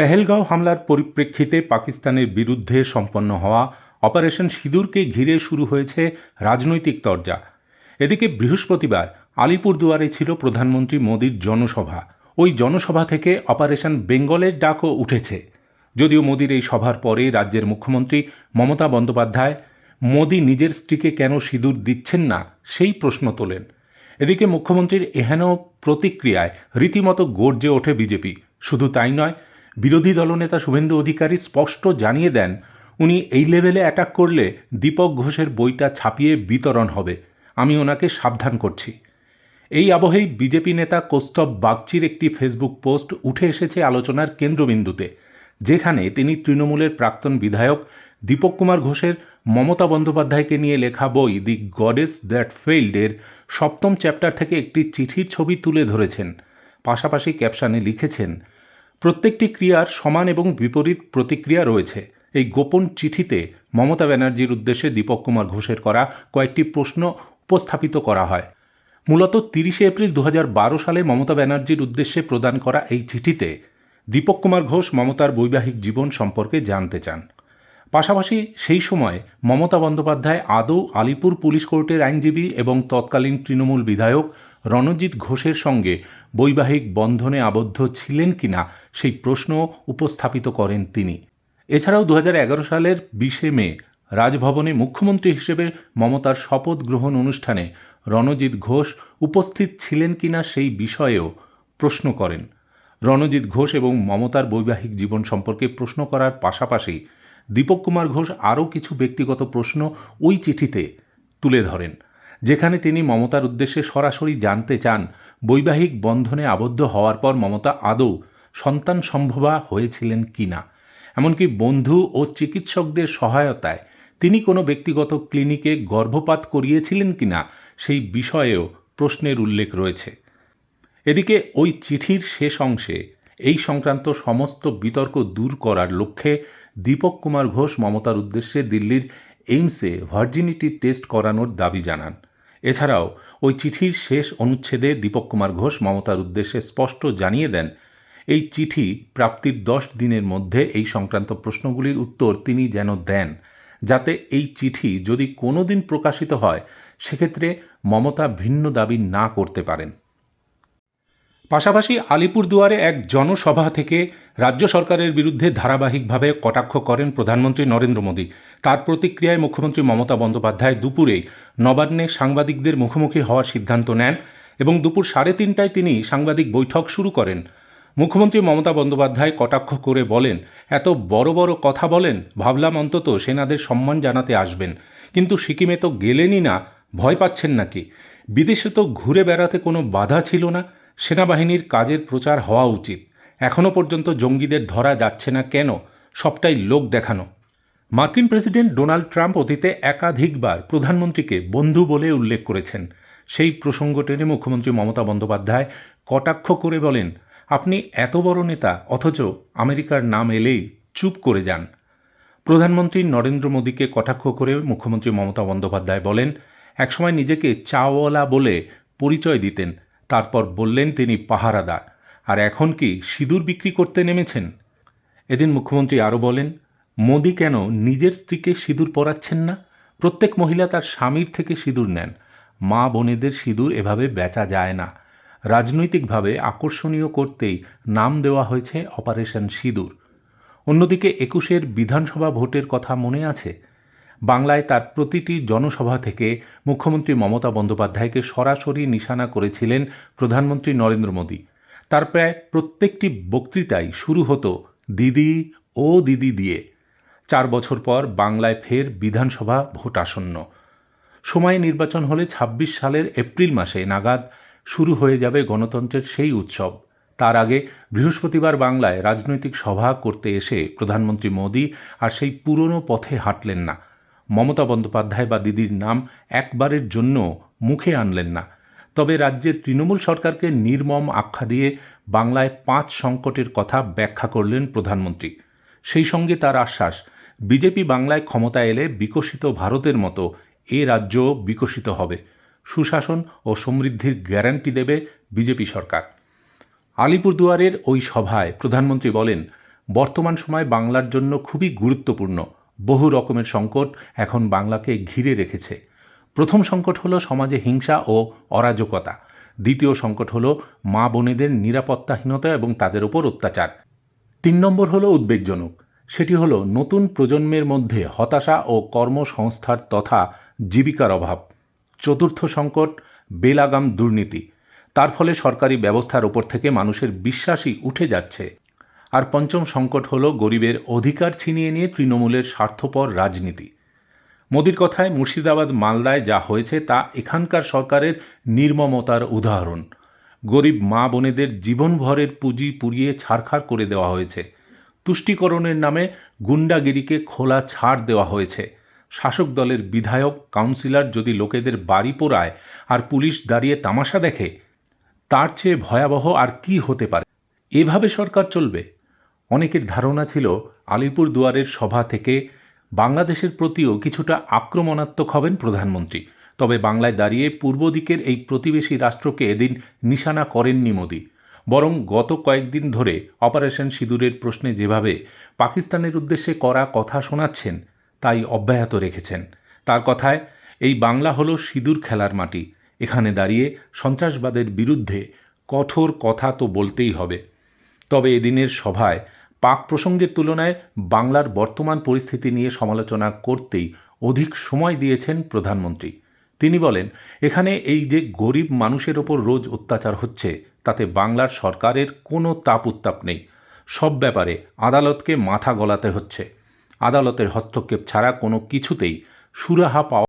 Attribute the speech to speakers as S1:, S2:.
S1: পেহেলগাঁও হামলার পরিপ্রেক্ষিতে পাকিস্তানের বিরুদ্ধে সম্পন্ন হওয়া অপারেশন সিঁদুরকে ঘিরে শুরু হয়েছে রাজনৈতিক তরজা। এদিকে বৃহস্পতিবার আলিপুরদুয়ারে ছিল প্রধানমন্ত্রী মোদীর জনসভা। ওই জনসভা থেকে অপারেশন বেঙ্গলের ডাকও উঠেছে। যদিও মোদীর এই সভার পরে রাজ্যের মুখ্যমন্ত্রী মমতা বন্দ্যোপাধ্যায় মোদী নিজের স্ত্রীকে কেন সিঁদুর দিচ্ছেন না, সেই প্রশ্ন তোলেন। এদিকে মুখ্যমন্ত্রীর এহেন প্রতিক্রিয়ায় রীতিমতো গর্জে ওঠে বিজেপি। শুধু তাই নয় বিরোধী দলনেতা শুভেন্দু অধিকারী স্পষ্ট জানিয়ে দেন, উনি এই লেভেলে অ্যাটাক করলে দীপক ঘোষের বইটা ছাপিয়ে বিতরণ হবে। আমি ওনাকে সাবধান করছি। এই আবহেই বিজেপি নেতা কৌস্তব বাগচির একটি ফেসবুক পোস্ট উঠে এসেছে আলোচনার কেন্দ্রবিন্দুতে, যেখানে তিনি তৃণমূলের প্রাক্তন বিধায়ক দীপক কুমার ঘোষের মমতা বন্দ্যোপাধ্যায়কে নিয়ে লেখা বই দি গডেস দ্যাট ফেইল্ড এর সপ্তম চ্যাপ্টার থেকে একটি চিঠির ছবি তুলে ধরেছেন। পাশাপাশি ক্যাপশানে লিখেছেন প্রত্যেকটি ক্রিয়ার সমান এবং বিপরীত প্রতিক্রিয়া রয়েছে। এই গোপন চিঠিতে মমতা ব্যানার্জির উদ্দেশ্যে দীপক কুমার ঘোষের করা কয়েকটি প্রশ্ন উপস্থাপিত করা হয়। মূলত তিরিশে এপ্রিল দু হাজার বারো সালে মমতা ব্যানার্জির উদ্দেশ্যে প্রদান করা এই চিঠিতে দীপক কুমার ঘোষ মমতার বৈবাহিক জীবন সম্পর্কে জানতে চান। পাশাপাশি সেই সময় মমতা বন্দ্যোপাধ্যায় আদৌ আলিপুর পুলিশ কোর্টের আইনজীবী এবং তৎকালীন তৃণমূল বিধায়ক রণজিৎ ঘোষের সঙ্গে বৈবাহিক বন্ধনে আবদ্ধ ছিলেন কিনা সেই প্রশ্ন উপস্থাপিত করেন তিনি। এছাড়াও দু হাজার এগারো সালের বিশে মে রাজভবনে মুখ্যমন্ত্রী হিসেবে মমতার শপথ গ্রহণ অনুষ্ঠানে রণজিৎ ঘোষ উপস্থিত ছিলেন কিনা সেই বিষয়েও প্রশ্ন করেন। রণজিৎ ঘোষ এবং মমতার বৈবাহিক জীবন সম্পর্কে প্রশ্ন করার পাশাপাশি দীপক কুমার ঘোষ আরও কিছু ব্যক্তিগত প্রশ্ন ওই চিঠিতে তুলে ধরেন। যেখানে তিনি মমতার উদ্দেশ্যে সরাসরি জানতে চান, বৈবাহিক বন্ধনে আবদ্ধ হওয়ার পর মমতা আদৌ সন্তান সম্ভবা হয়েছিলেন কিনা। এমনকি বন্ধু ও চিকিৎসকদের সহায়তায় তিনি কোনো ব্যক্তিগত ক্লিনিকে গর্ভপাত করিয়েছিলেন কিনা, সেই বিষয়েও প্রশ্নের উল্লেখ রয়েছে। এদিকে ওই চিঠির শেষ অংশে এই সংক্রান্ত সমস্ত বিতর্ক দূর করার লক্ষ্যে দীপক কুমার ঘোষ মমতার উদ্দেশ্যে দিল্লির এইমসে ভার্জিনিটি টেস্ট করানোর দাবি জানান। এছাড়াও, ওই চিঠির শেষ অনুচ্ছেদে দীপক কুমার ঘোষ মমতার উদ্দেশ্যে স্পষ্ট জানিয়ে দেন, এই চিঠি প্রাপ্তির দশ দিনের মধ্যে এই সংক্রান্ত প্রশ্নগুলির উত্তর তিনি যেন দেন। যাতে এই চিঠি যদি কোনো দিন প্রকাশিত হয়, সেক্ষেত্রে মমতা ভিন্ন দাবি না করতে পারেন। পাশাপাশি আলিপুরদুয়ারে এক জনসভা থেকে রাজ্য সরকারের বিরুদ্ধে ধারাবাহিকভাবে কটাক্ষ করেন প্রধানমন্ত্রী নরেন্দ্র মোদী। তার প্রতিক্রিয়ায় মুখ্যমন্ত্রী মমতা বন্দ্যোপাধ্যায় দুপুরেই নবান্নে সাংবাদিকদের মুখোমুখি হওয়ার সিদ্ধান্ত নেন এবং দুপুর সাড়ে তিনটায় তিনি সাংবাদিক বৈঠক শুরু করেন। মুখ্যমন্ত্রী মমতা বন্দ্যোপাধ্যায় কটাক্ষ করে বলেন, এত বড় বড় কথা বলেন, ভাবলাম অন্তত সেনাদের সম্মান জানাতে আসবেন। কিন্তু সিকিমে তো গেলেনই না, ভয় পাচ্ছেন নাকি? বিদেশে তো ঘুরে বেড়াতে কোনো বাধা ছিল না। সেনাবাহিনীর কাজের প্রচার হওয়া উচিত। এখনও পর্যন্ত জঙ্গিদের ধরা যাচ্ছে না কেন? সবটাই লোক দেখানো। মার্কিন প্রেসিডেন্ট ডোনাল্ড ট্রাম্প অতীতে একাধিকবার প্রধানমন্ত্রীকে বন্ধু বলে উল্লেখ করেছেন। সেই প্রসঙ্গ টেনে মুখ্যমন্ত্রী মমতা বন্দ্যোপাধ্যায় কটাক্ষ করে বলেন, আপনি এত বড় নেতা, অথচ আমেরিকার নাম এলেই চুপ করে যান। প্রধানমন্ত্রী নরেন্দ্র মোদীকে কটাক্ষ করে মুখ্যমন্ত্রী মমতা বন্দ্যোপাধ্যায় বলেন, একসময় নিজেকে চাওয়ালা বলে পরিচয় দিতেন। তারপর বললেন তিনি পাহারাদার, আর এখন কি সিঁদুর বিক্রি করতে নেমেছেন? এদিন মুখ্যমন্ত্রী আরও বলেন, মোদি কেন নিজের স্ত্রীকে সিঁদুর পরাচ্ছেন না? প্রত্যেক মহিলা তার স্বামীর থেকে সিঁদুর নেন। মা বোনেদের সিঁদুর এভাবে বেচা যায় না। রাজনৈতিকভাবে আকর্ষণীয় করতেই নাম দেওয়া হয়েছে অপারেশন সিঁদুর। অন্যদিকে একুশের বিধানসভা ভোটের কথা মনে আছে? বাংলায় তার প্রতিটি জনসভা থেকে মুখ্যমন্ত্রী মমতা বন্দ্যোপাধ্যায়কে সরাসরি নিশানা করেছিলেন প্রধানমন্ত্রী নরেন্দ্র মোদী। তার প্রায় প্রত্যেকটি বক্তৃতাই শুরু হতো দিদি ও দিদি দিয়ে। চার বছর পর বাংলায় ফের বিধানসভা ভোট আসন্ন সময় নির্বাচন হলে ২৬ সালের এপ্রিল মাসে নাগাদ শুরু হয়ে যাবে গণতন্ত্রের সেই উৎসব। তার আগে বৃহস্পতিবার বাংলায় রাজনৈতিক সভা করতে এসে প্রধানমন্ত্রী মোদী আর সেই পুরনো পথে হাঁটলেন না। মমতা বন্দ্যোপাধ্যায় বা দিদির নাম একবারের জন্য মুখে আনলেন না। তবে রাজ্যের তৃণমূল সরকারকে নির্মম আখ্যা দিয়ে বাংলায় পাঁচ সংকটের কথা ব্যাখ্যা করলেন প্রধানমন্ত্রী। সেই সঙ্গে তার আশ্বাস, বিজেপি বাংলায় ক্ষমতা এলে বিকশিত ভারতের মতো এ রাজ্য বিকশিত হবে। সুশাসন ও সমৃদ্ধির গ্যারান্টি দেবে বিজেপি সরকার। আলিপুরদুয়ারের ওই সভায় প্রধানমন্ত্রী বলেন, বর্তমান সময় বাংলার জন্য খুবই গুরুত্বপূর্ণ। বহু রকমের সংকট এখন বাংলাকে ঘিরে রেখেছে। প্রথম সংকট হলো সমাজে হিংসা ও অরাজকতা। দ্বিতীয় সংকট হলো মা বোনেদের নিরাপত্তাহীনতা এবং তাদের ওপর অত্যাচার। তিন নম্বর হলো উদ্বেগজনক। সেটি হলো নতুন প্রজন্মের মধ্যে হতাশা ও কর্মসংস্থার তথা জীবিকার অভাব। চতুর্থ সংকট, বেলাগাম দুর্নীতি। তার ফলে সরকারি ব্যবস্থার ওপর থেকে মানুষের বিশ্বাসই উঠে যাচ্ছে। আর পঞ্চম সংকট হল গরিবের অধিকার ছিনিয়ে নিয়ে তৃণমূলের স্বার্থপর রাজনীতি। মোদির কথায় মুর্শিদাবাদ মালদায় যা হয়েছে তা এখানকার সরকারের নির্মমতার উদাহরণ। গরিব মা বোনেদের জীবনভরের পুঁজি পুড়িয়ে ছারখার করে দেওয়া হয়েছে। তুষ্টিকরণের নামে গুন্ডাগিরিকে খোলা ছাড় দেওয়া হয়েছে। শাসক দলের বিধায়ক, কাউন্সিলর যদি লোকেদের বাড়ি পোড়ায় আর পুলিশ দাঁড়িয়ে তামাশা দেখে, তার চেয়ে ভয়াবহ আর কি হতে পারে? এভাবে সরকার চলবে? অনেকের ধারণা ছিল আলিপুর দুয়ারের সভা থেকে বাংলাদেশের প্রতিও কিছুটা আক্রমণাত্মক হবেন প্রধানমন্ত্রী। তবে বাংলায় দাঁড়িয়ে পূর্ব দিকের এই প্রতিবেশী রাষ্ট্রকে এদিন নিশানা করেননি মোদি। বরং গত কয়েকদিন ধরে অপারেশন সিঁদুরের প্রশ্নে যেভাবে পাকিস্তানের উদ্দেশ্যে করা কথা শোনাচ্ছেন, তাই অব্যাহত রেখেছেন। তার কথায়, এই বাংলা হলো সিঁদুর খেলার মাটি। এখানে দাঁড়িয়ে সন্ত্রাসবাদের বিরুদ্ধে কঠোর কথা তো বলতেই হবে। তবে এদিনের সভায় পাক প্রসঙ্গের তুলনায় বাংলার বর্তমান পরিস্থিতি নিয়ে সমালোচনা করতেই অধিক সময় দিয়েছেন প্রধানমন্ত্রী। তিনি বলেন, এখানে এই যে গরিব মানুষের ওপর রোজ অত্যাচার হচ্ছে, তাতে বাংলার সরকারের কোনো তাপ উত্তাপ নেই। সব ব্যাপারে আদালতকে মাথা গলাতে হচ্ছে। আদালতের হস্তক্ষেপ ছাড়া কোনো কিছুতেই সুরাহা পাওয়া